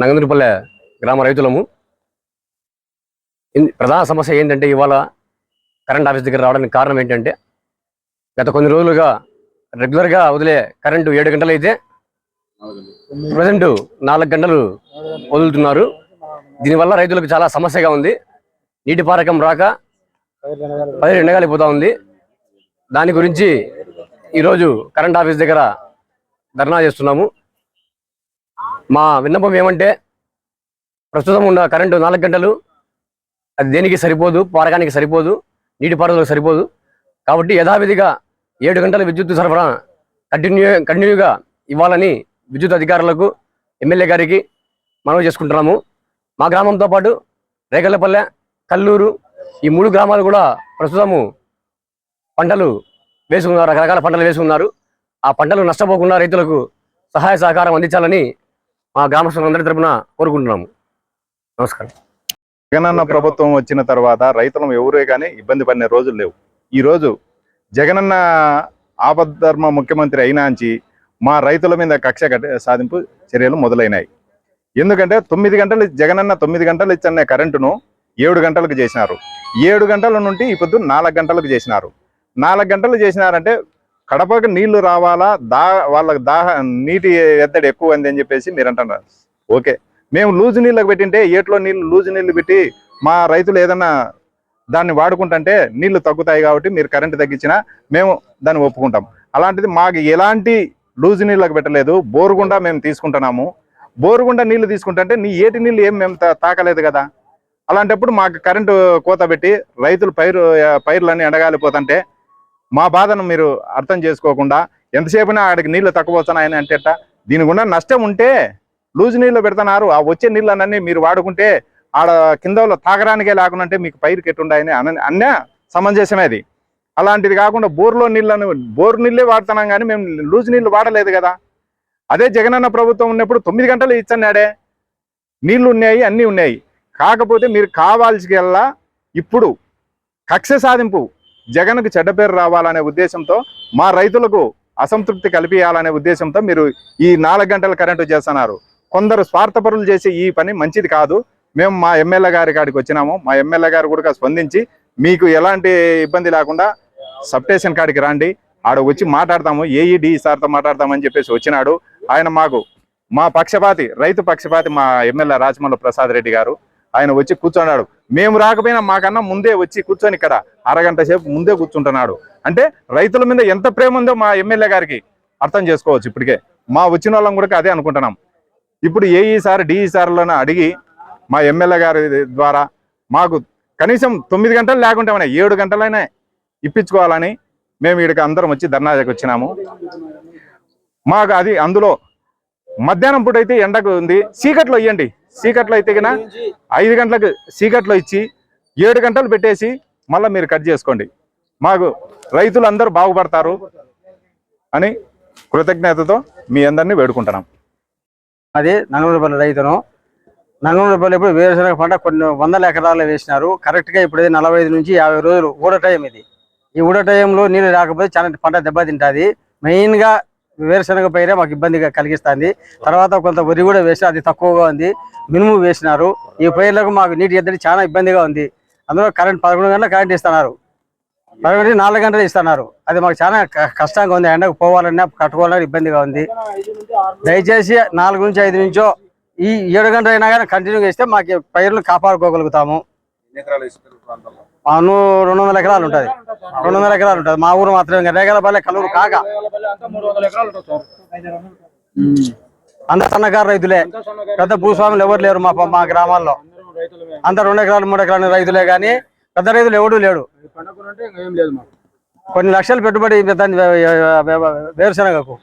నంగందుడిపల్లె గ్రామ రైతులము. ప్రధాన సమస్య ఏంటంటే ఇవాళ కరెంట్ ఆఫీస్ దగ్గర రావడానికి కారణం ఏంటంటే గత కొన్ని రోజులుగా రెగ్యులర్గా వదిలే కరెంటు ఏడు గంటలు అయితే ప్రజెంట్ నాలుగు గంటలు వదులుతున్నారు. దీనివల్ల రైతులకు చాలా సమస్యగా ఉంది. నీటి పారకం రాక పది ఎండగాలిపోతా ఉంది. దాని గురించి ఈరోజు కరెంట్ ఆఫీస్ దగ్గర ధర్నా చేస్తున్నాము. మా విన్నపం ఏమంటే ప్రస్తుతం ఉన్న కరెంటు నాలుగు గంటలు అది దేనికి సరిపోదు పారకానికి సరిపోదు నీటి పారుదలకు సరిపోదు. కాబట్టి యథావిధిగా ఏడు గంటల విద్యుత్ సరఫరా కంటిన్యూ కంటిన్యూగా ఇవ్వాలని విద్యుత్ అధికారులకు ఎమ్మెల్యే గారికి మనవి చేసుకుంటున్నాము. మా గ్రామంతో పాటు రేగలపల్లె కల్లూరు ఈ మూడు గ్రామాలు కూడా ప్రస్తుతము పంటలు వేసుకున్నారు రకరకాల పంటలు వేసుకున్నారు. ఆ పంటలు నష్టపోకుండా రైతులకు సహాయ సహకారం అందించాలని మా గ్రామస్తులందరి తరపున కోరుకుంటున్నాము. నమస్కారం. జగనన్న ప్రభుత్వం వచ్చిన తర్వాత రైతులం ఎవరే కానీ ఇబ్బంది పడిన రోజులు లేవు. ఈ రోజు జగనన్న ఆపద్ధర్మ ముఖ్యమంత్రి అయినాంచి మా రైతుల మీద కక్ష సాధింపు చర్యలు మొదలైనాయి. ఎందుకంటే తొమ్మిది గంటలు జగనన్న తొమ్మిది గంటలు ఇచ్చన్న కరెంటును ఏడు గంటలకు చేసినారు. ఏడు గంటల నుండి ఇప్పుడు నాలుగు గంటలకు చేసినారు. నాలుగు గంటలు చేసినారంటే కడపకు నీళ్ళు రావాలా? దా వాళ్ళకి దాహ నీటి ఎద్దడి ఎక్కువ ఉంది అని చెప్పేసి మీరు అంటున్నారు. ఓకే. మేము లూజు నీళ్ళకి పెట్టింటే ఏట్లో నీళ్ళు లూజు నీళ్ళు పెట్టి మా రైతులు ఏదన్నా దాన్ని వాడుకుంటుంటే నీళ్ళు తగ్గుతాయి కాబట్టి మీరు కరెంటు తగ్గించినా మేము దాన్ని ఒప్పుకుంటాం. అలాంటిది మాకు ఎలాంటి లూజు నీళ్ళకి పెట్టలేదు. బోరుగుండా మేము తీసుకుంటున్నాము. బోరుగుండా నీళ్ళు తీసుకుంటుంటే నీ ఏటి నీళ్ళు ఏం మేము తా- తాకలేదు కదా. అలాంటప్పుడు మాకు కరెంటు కోత పెట్టి రైతులు పైరు పైర్లన్నీ ఎండగాలిపోతుంటే మా బాధను మీరు అర్థం చేసుకోకుండా ఎంతసేపునా ఆడికి నీళ్ళు తక్కువ వస్తున్నాయని అంటే దీని గుండా నష్టం ఉంటే లూజు నీళ్ళు పెడుతున్నారు. ఆ వచ్చే నీళ్ళన్నీ మీరు వాడుకుంటే ఆడ కింద తాగడానికే లేకుండా మీకు పైరు కెట్టుండాయని అన్న అన్న సమంజసమే అది. అలాంటిది కాకుండా బోర్లో నీళ్ళను బోర్ నీళ్ళే వాడుతున్నాం కానీ మేము లూజ్ నీళ్ళు వాడలేదు కదా. అదే జగనన్న ప్రభుత్వం ఉన్నప్పుడు తొమ్మిది గంటలు ఇచ్చన్నాడే నీళ్ళు ఉన్నాయి అన్నీ ఉన్నాయి. కాకపోతే మీరు కావాల్సికెల్లా ఇప్పుడు కక్ష సాధింపు జగన్కు చెడ్డ పేరు రావాలనే ఉద్దేశంతో మా రైతులకు అసంతృప్తి కల్పించాలనే ఉద్దేశంతో మీరు ఈ నాలుగు గంటల కరెంటు చేస్తున్నారు. కొందరు స్వార్థపరులు చేసే ఈ పని మంచిది కాదు. మేము మా ఎమ్మెల్యే గారి కాడికి వచ్చినాము. మా ఎమ్మెల్యే గారు కూడా స్పందించి మీకు ఎలాంటి ఇబ్బంది లేకుండా సబ్స్టేషన్ కాడికి రండి. ఆడ వచ్చి మాట్లాడతాము. ఏఈడి సార్తో మాట్లాడతామని చెప్పేసి వచ్చినాడు. ఆయన మాకు మా పక్షపాతి రైతు పక్షపాతి మా ఎమ్మెల్యే రాజమల్ల ప్రసాద్ రెడ్డి గారు. ఆయన వచ్చి కూర్చున్నాడు. మేము రాకపోయినా మాకన్నా ముందే వచ్చి కూర్చొని ఇక్కడ అరగంట సేపు ముందే కూర్చుంటున్నాడు. అంటే రైతుల మీద ఎంత ప్రేమ ఉందో మా ఎమ్మెల్యే గారికి అర్థం చేసుకోవచ్చు ఇప్పటికే. మా వచ్చిన వాళ్ళం కూడా అదే అనుకుంటున్నాం. ఇప్పుడు ఏఈ సార్ డిఈ సార్లను అడిగి మా ఎమ్మెల్యే గారి ద్వారా మాకు కనీసం తొమ్మిది గంటలు లేకుంటే మన ఏడు గంటలైనా ఇప్పించుకోవాలని మేము ఇక్కడికి అందరం వచ్చి ధర్నాకి వచ్చినాము. మాకు అది అందులో మధ్యాహ్నం పూట అయితే ఎండకు ఉంది. చీకట్లో ఇవ్వండి చీకట్లో అయితే కన్నా ఐదు గంటలకు చీకట్లో ఇచ్చి ఏడు గంటలు పెట్టేసి మళ్ళీ మీరు కట్ చేసుకోండి. మాకు రైతులు అందరూ బాగుపడతారు అని కృతజ్ఞతతో మీ అందరినీ వేడుకుంటున్నాం. అది నంగనూరుపల్లి రైతును. నంగనూరుపల్లి ఇప్పుడు వేరుశనగ పంట కొన్ని వందల ఎకరాలు వేసినారు. కరెక్ట్గా ఇప్పుడు నలభై ఐదు నుంచి యాభై రోజులు ఊడ టైం ఇది. ఈ ఊడ టైంలో నీళ్ళు రాకపోతే చాలా పంట దెబ్బతింటుంది. మెయిన్గా వేరుశనగ పైరే మాకు ఇబ్బందిగా కలిగిస్తుంది. తర్వాత కొంత వరి కూడా వేసి అది తక్కువగా ఉంది. మినుము వేసినారు. ఈ పైర్లకు మాకు నీటి ఎద్దడి చాలా ఇబ్బందిగా ఉంది. అందులో కరెంట్ పదకొండు గంటల కరెంట్ ఇస్తున్నారు. పదకొండు నాలుగు గంటలు ఇస్తున్నారు. అది మాకు చాలా క- కష్టంగా ఉంది. ఎండకు పోవాలన్నా కట్టుకోవాలన్నా ఇబ్బందిగా ఉంది. దయచేసి నాలుగు నుంచి ఐదు నుంచో ఈ ఏడు గంటలైనా అయినా కానీ కంటిన్యూ చేస్తే మాకు పైర్లు కాపాడుకోగలుగుతాము. అను రెండు వందల ఎకరాలు ఉంటుంది. రెండు వందల ఎకరాలు ఉంటుంది. మా ఊరు మాత్రమే రేగలపల్లె కల్లూరు కాక. అంత సన్నకారు రైతులే. పెద్ద భూస్వాములు ఎవరు లేరు మా మా గ్రామాల్లో. అంత రెండు ఎకరాలు మూడు ఎకరాలు రైతులే కానీ పెద్ద రైతులు ఎవడు లేడు. కొన్ని లక్షలు పెట్టుబడి వేరుశనగకు.